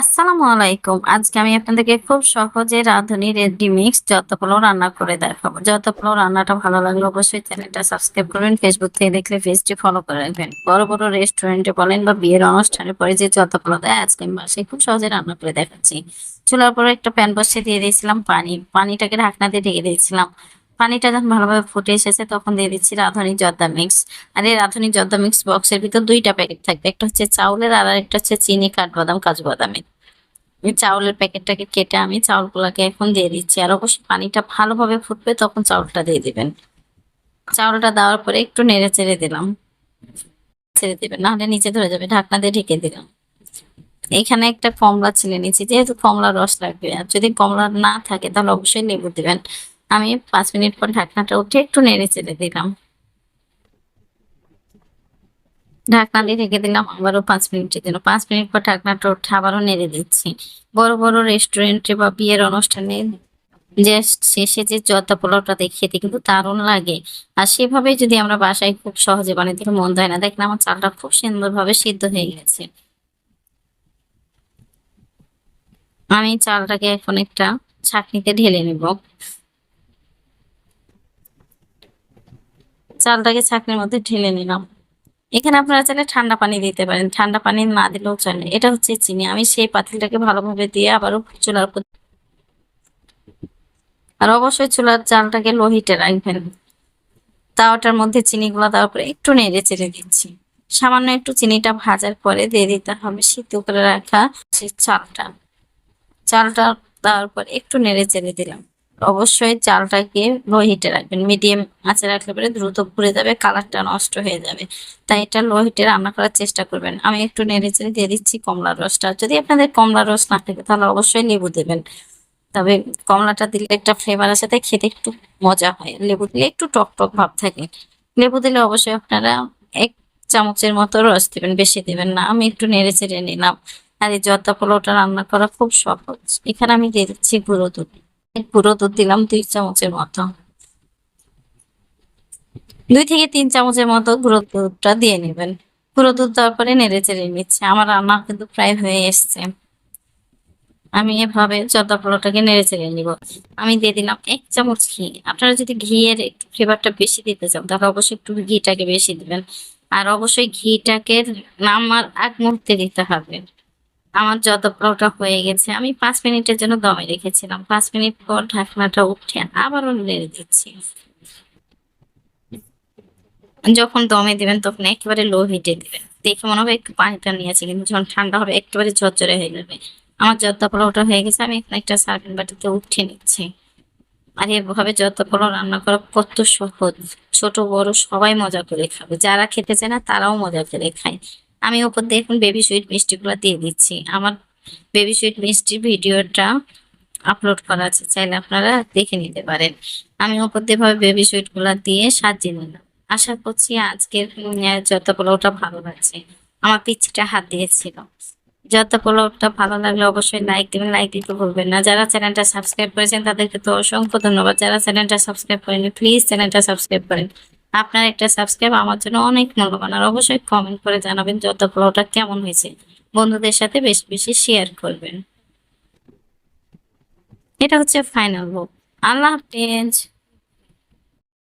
আসসালামু আলাইকুম। আজকে আমি আপনাদেরকে খুব সহজে রাঁধুনি রেডি মিক্স যত পোলাও রান্না করে দেখাবো। যত পোলাও রান্নাটা ভালো লাগলে অবশ্যই চ্যানেলটা সাবস্ক্রাইব করবেন ফেসবুক থেকে দেখলে পেজটি ফলো করে রাখবেন। বড় বড় রেস্টুরেন্টে বলেন বা বিয়ের অনুষ্ঠানে পরে যে যত পোলাও দেয়, আজকে আমি বাসায় খুব সহজে রান্না করে দেখাচ্ছি। চুলার পরে একটা প্যান বসিয়ে দিয়ে দিয়েছিলাম পানি। পানিটাকে ঢাকনা দিয়ে ঢেকে দিয়েছিলাম। পানিটা যখন ভালোভাবে ফুটে এসেছে, তখন দিয়ে দিচ্ছি রাঁধুনি জর্দা মিক্স। আর এই রাঁধুনি জর্দা মিক্স বক্সের ভিতর দুইটা প্যাকেট থাকবে। একটা হচ্ছে চাউলের আর একটা হচ্ছে চিনি, কাঠবাদাম, কাজু বাদামের চাউলের প্যাকেটটাকে কেটে আমি চাউলগুলোকে এখন দিয়ে দিচ্ছি। আর অবশ্যই পানিটা ভালোভাবে ফুটবে, তখন চাউলটা দিয়ে দিবেন। চাউলটা দেওয়ার পরে একটু নেড়ে চেড়ে দিলাম। ছেড়ে দিবেন, নাহলে নিচে ধরে যাবে, ঢাকনা দিয়ে ঢেকে দিলাম। এখানে একটা কমলা ছিলে নিচ্ছি যেহেতু কমলা রস লাগবে। আর যদি কমলা না থাকে, তাহলে অবশ্যই লেবু দিবেন। আমি পাঁচ মিনিট পর ঢাকনাটা উঠে একটু নেড়ে চেড়ে দিলাম। ঢাকনা দিয়ে রেখে দিলাম, আবারও পাঁচ মিনিটের জন্য পাঁচ মিনিট পর ঢাকনাটা উঠে আবারও নেড়ে দিচ্ছি। বড় বড় রেস্টুরেন্টে বা বিয়ের অনুষ্ঠানে যে শেষে যে জর্দা পোলাওটা দিয়ে খেতে কিন্তু দারুণ লাগে। আর সেভাবে যদি আমরা বাসায় খুব সহজে বানিয়ে দিলে মন হয় না। দেখেন আমার চালটা খুব সুন্দরভাবে সিদ্ধ হয়ে গেছে। আমি চালটাকে এখন একটা ছাঁকনিতে ঢেলে নেব। চালটাকে ছাঁকনির মধ্যে ঢেলে নিলাম। এখানে আপনারা চাইলে ঠান্ডা পানি দিতে পারেন। ঠান্ডা পানি না দিলেও চলে। এটা হচ্ছে চিনি। আমি সেই পাতিলটাকে ভালোভাবে দিয়ে আবারও চুলার উপর আর অবশ্যই চুলার চালটাকে লো হিটে রাখবেন। তাওয়াটার মধ্যে চিনিগুলো দেওয়ার পরে একটু নেড়ে চেড়ে দিচ্ছি। সামান্য একটু চিনিটা ভাজার পরে দিয়ে দিতে হবে সিদ্ধ করে রাখা সেই চালটা। চালটা দেওয়ার পর একটু নেড়ে চেড়ে দিলাম। অবশ্যই চালটাকে লো হিটে রাখবেন। মিডিয়াম আঁচে রাখলে পরে দ্রুত পুড়ে যাবে কালারটা নষ্ট হয়ে যাবে। তাই এটা লো হিটে রান্না করার চেষ্টা করবেন। আমি একটু নেড়ে চেড়ে দিয়ে দিচ্ছি কমলার রসটা। যদি আপনাদের কমলার রস না থাকে, তাহলে অবশ্যই লেবু দেবেন। তবে কমলাটা দিলে একটা ফ্লেভার আছে তাই খেতে একটু মজা হয়। লেবু দিলে একটু টক টক ভাব থাকে। লেবু দিলে অবশ্যই আপনারা এক চামচের মতো রস দেবেন, বেশি দেবেন না। আমি একটু নেড়ে চেড়ে নিলাম। আর এই জর্দা পোলাওটা রান্না করা খুব সহজ। এখানে আমি দিয়ে দিচ্ছি গুঁড়ো দুধ। গুঁড়ো দুধ দিলাম দুই চামচের মতো। দুই থেকে তিন চামচের মতো গুঁড়ো দুধটা দিয়ে নেবেন। গুঁড়ো দুধ দেওয়ার পরে নেড়ে চেড়ে নিচ্ছে। আমার রান্না কিন্তু প্রায় হয়ে এসছে। আমি এভাবে জর্দা পোলাওটাকে নেড়ে চেড়ে নিব। আমি দিয়ে দিলাম এক চামচ ঘি। আপনারা যদি ঘিয়ের একটু ফ্লেভারটা বেশি দিতে চান, তাহলে অবশ্যই একটু ঘিটাকে বেশি দিবেন। আর অবশ্যই ঘিটাকে নামার আগ মুহূর্তে দিতে হবে। আমার যত পোলাওটা হয়ে গেছে, আমি পাঁচ মিনিটের জন্য দমে রেখেছিলাম। পাঁচ মিনিট পর ঢাকনাটা উঠে আবারও নেড়ে দিচ্ছি। যখন দমে দিবেন, তখন একেবারে লো হিটে দিবেন। দেখে মনে হবে একটু পানিটা নিয়েছে কিন্তু যখন ঠান্ডা হবে, একেবারে ঝরঝরে হয়ে যাবে। আমার যত পোলাওটা হয়ে গেছে, আমি একটা সার্ভিং বাটিতে উঠে নিচ্ছি। আর এভাবে যত পোলাও রান্না করা কত সহজ। ছোট, বড়, সবাই মজা করে খাবে। যারা খেতে চায় না, তারাও মজা করে খায়। আমি ওপর দিয়ে এখন বেবি সুইট মিষ্টিগুলো দিয়ে দিচ্ছি। আমার বেবি সুইট মিষ্টির ভিডিওটা আপলোড করা আছে, চাইলে আপনারা দেখে নিতে পারেন। আমি ওপর দিয়ে ভাবে বেবি সুইটগুলো দিয়ে সাজিয়ে নিলাম। আশা করছি আজকের যত পোলাওটা ভালো লাগছে, আমার পিচ্ছিটা হাত দিয়েছিল। যত পোলাওটা ভালো লাগলে অবশ্যই লাইক দেবেন লাইক দিতে ভুলবেন না। যারা চ্যানেলটা সাবস্ক্রাইব করেছেন, তাদেরকে তো অসংখ্য ধন্যবাদ। যারা চ্যানেলটা সাবস্ক্রাইব করেন প্লিজ চ্যানেলটা সাবস্ক্রাইব করেন। আপনার একটা সাবস্ক্রাইব আমার জন্য অনেক মূল্যবান। আর অবশ্যই কমেন্ট করে জানাবেন যত পোলাওটা কেমন হয়েছে। বন্ধুদের সাথে বেশ বেশি শেয়ার করবেন। এটা হচ্ছে ফাইনাল বুক আল্লাহ হাফেজ।